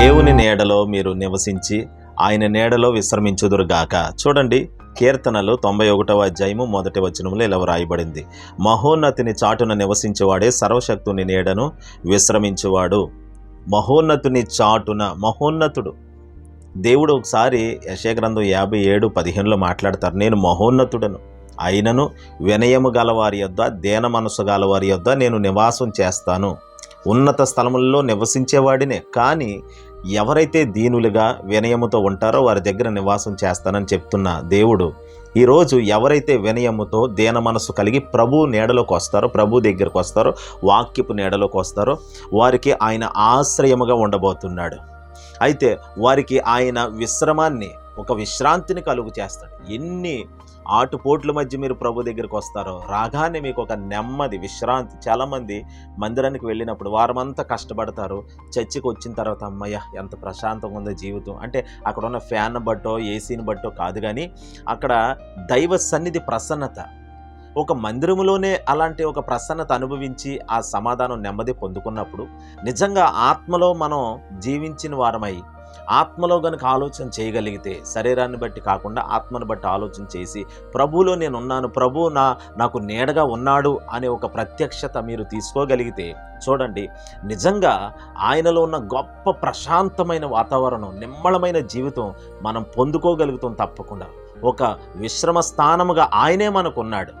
దేవుని నీడలో మీరు నివసించి ఆయన నీడలో విశ్రమించుదురుగాక. చూడండి కీర్తనలు తొంభై ఒకటవ అధ్యాయము మొదటి వచనంలో ఇలా వ్రాయబడింది. మహోన్నతిని చాటున నివసించేవాడే సర్వశక్తుని నీడను విశ్రమించేవాడు. మహోన్నతుని చాటున మహోన్నతుడు. దేవుడు ఒకసారి యశగ్రంథం యాభై ఏడు పదిహేనులో మాట్లాడతారు నేను మహోన్నతుడను అయినను వినయము గలవారి యొద్ద దేన మనసు గలవారి యొద్ద నేను నివాసం చేస్తాను. ఉన్నత స్థలములలో నివసించేవాడినే కానీ ఎవరైతే దీనులుగా వినయముతో ఉంటారో వారి దగ్గర నివాసం చేస్తానని చెప్తున్న దేవుడు ఈరోజు ఎవరైతే వినయముతో దీన మనసు కలిగి ప్రభు నీడలోకి వస్తారో ప్రభు దగ్గరకు వస్తారో వాక్యపు నీడలోకి వస్తారో వారికి ఆయన ఆశ్రయముగా ఉండబోతున్నాడు. అయితే వారికి ఆయన విశ్రమాన్ని ఒక విశ్రాంతిని కలుగు చేస్తాడు. ఎన్ని ఆటుపోట్ల మధ్య మీరు ప్రభు దగ్గరికి వస్తారో రాగానే మీకు ఒక నెమ్మది విశ్రాంతి. చాలామంది మందిరానికి వెళ్ళినప్పుడు వారమంతా కష్టపడతారు. చర్చికి వచ్చిన తర్వాత అమ్మయ్య ఎంత ప్రశాంతంగా ఉందో జీవితం. అంటే అక్కడ ఉన్న ఫ్యాన్ బట్టో ఏసీని బట్టో కాదు కానీ అక్కడ దైవ సన్నిధి ప్రసన్నత. ఒక మందిరములోనే అలాంటి ఒక ప్రసన్నత అనుభవించి ఆ సమాధానం నెమ్మది పొందుకున్నప్పుడు నిజంగా ఆత్మలో మనం జీవించిన వారమై ఆత్మలో గనుక ఆలోచన చేయగలిగితే శరీరాన్ని బట్టి కాకుండా ఆత్మను బట్టి ఆలోచన చేసి ప్రభులో నేను ఉన్నాను ప్రభు నా నాకు నీడగా ఉన్నాడు అనే ఒక ప్రత్యక్షత మీరు తీసుకోగలిగితే చూడండి నిజంగా ఆయనలో ఉన్న గొప్ప ప్రశాంతమైన వాతావరణం నిమ్మళమైన జీవితం మనం పొందుకోగలుగుతాం తప్పకుండా. ఒక విశ్రమ స్థానముగా ఆయనే మనకున్నాడు.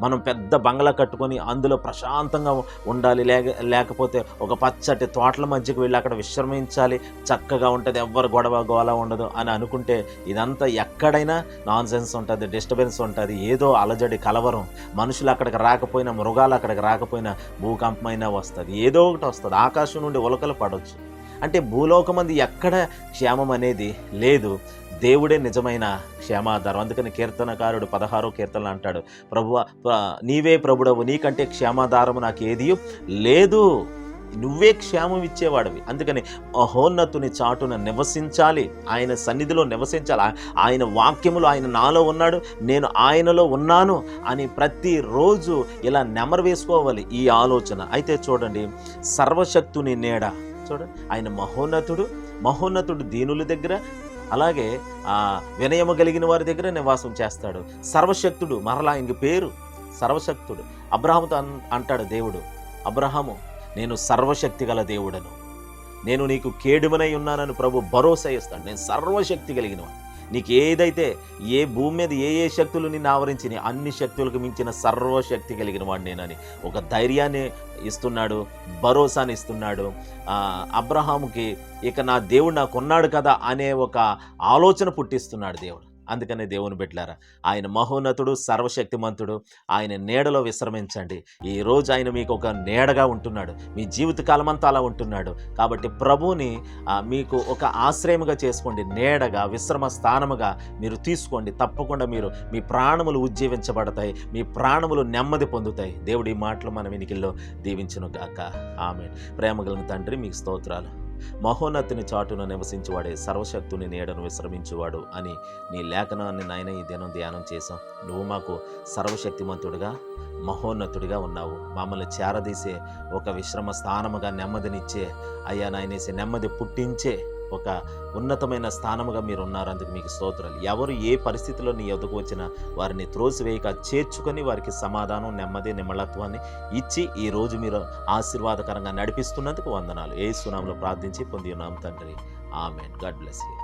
మనం పెద్ద బంగ్లా కట్టుకొని అందులో ప్రశాంతంగా ఉండాలి. లేక లేకపోతే ఒక పచ్చటి తోటల మధ్యకు వెళ్ళి అక్కడ విశ్రమించాలి. చక్కగా ఉంటుంది. ఎవ్వరు గొడవ గోల ఉండదు అని అనుకుంటే ఇదంతా ఎక్కడైనా నాన్ సెన్స్ ఉంటుంది డిస్టర్బెన్స్ ఉంటుంది. ఏదో అలజడి కలవరం. మనుషులు అక్కడికి రాకపోయినా మృగాలు అక్కడికి రాకపోయినా భూకంపమైనా వస్తుంది. ఏదో ఒకటి వస్తుంది. ఆకాశం నుండి ఉలకలు పడవచ్చు అంటే భూలోకమంది ఎక్కడ క్షేమం అనేది లేదు. దేవుడే నిజమైన క్షేమాధారం. అందుకని కీర్తనకారుడు పదహారో కీర్తనలు అంటాడు. ప్రభువ నీవే ప్రభుడవు నీకంటే క్షేమాధారము నాకు ఏది లేదు. నువ్వే క్షేమం ఇచ్చేవాడివి. అందుకని మహోన్నతుని చాటున నివసించాలి. ఆయన సన్నిధిలో నివసించాలి. ఆయన వాక్యములు ఆయన నాలో ఉన్నాడు. నేను ఆయనలో ఉన్నాను అని ప్రతిరోజు ఇలా నెమరు వేసుకోవాలి ఈ ఆలోచన. అయితే చూడండి సర్వశక్తుని నీడ. చూడండి ఆయన మహోన్నతుడు మహోన్నతుడు దీనుల దగ్గర అలాగే ఆ, వినయము కలిగిన వారి దగ్గర నివాసం చేస్తాడు. సర్వశక్తుడు మరలా ఇంక పేరు సర్వశక్తుడు. అబ్రహాముతో అన్- అంటాడు దేవుడు అబ్రహాము నేను సర్వశక్తి గల దేవుడను. నేను నీకు కేడుమనై ఉన్నానని ప్రభు భరోసా ఇస్తాడు. నేను సర్వశక్తి కలిగిన నీకు ఏదైతే ఏ భూమి మీద ఏ ఏ శక్తులు నిన్ను ఆవరించి అన్ని శక్తులకు మించిన సర్వశక్తి కలిగిన వాడు నేనని. ఒక ధైర్యాన్ని ఇస్తున్నాడు భరోసాని ఇస్తున్నాడు. అబ్రహాముకి ఇక నా దేవుడు నాకు ఉన్నాడు కదా అనే ఒక ఆలోచన పుట్టిస్తున్నాడు దేవుడు. అందుకనే దేవుని బిడ్డలారా ఆయన మహోన్నతుడు సర్వశక్తిమంతుడు ఆయన నీడలో విశ్రమించండి. ఈ రోజు ఆయన మీకు ఒక నీడగా ఉంటున్నాడు. మీ జీవితకాలం అంతా అలా ఉంటున్నాడు. కాబట్టి ప్రభువుని మీకు ఒక ఆశ్రయముగా చేసుకోండి. నీడగా విశ్రమ స్థానముగా మీరు తీసుకోండి. తప్పకుండా మీరు మీ ప్రాణములు ఉజ్జీవించబడతాయి. మీ ప్రాణములు నెమ్మది పొందుతాయి. దేవుడి ఈ మాటలు మన వినికిల్లో దీవించును గాక ఆమె ప్రేమ కలిగిన తండ్రి మీకు స్తోత్రాలు. మహోన్నతిని చాటున నివసించువాడే సర్వశక్తుని నీడను విశ్రమించువాడు అని నీ లేఖనాన్ని నాయన ఈ దినం ధ్యానం చేశాం. నువ్వు మాకు సర్వశక్తిమంతుడిగా మహోన్నతుడిగా ఉన్నావు. మమ్మల్ని చేరదీసే ఒక విశ్రమ స్థానముగా నెమ్మదినిచ్చే అయ్యా నాయనేసి నెమ్మది పుట్టించే ఒక ఉన్నతమైన స్థానముగా మీరు ఉన్నారు అందుకు మీకు స్తోత్రాలు. ఎవరు ఏ పరిస్థితిలో నీ ఎదుగు వచ్చినా వారిని త్రోసివేయక చేర్చుకొని వారికి సమాధానం నెమ్మది నిమ్మళత్వాన్ని ఇచ్చి ఈ రోజు మీరు ఆశీర్వాదకరంగా నడిపిస్తున్నందుకు వందనాలు. ఏ సునాంలో ప్రార్థించి పొంది ఉన్నాం తండ్రి. ఆమెన్. God bless you.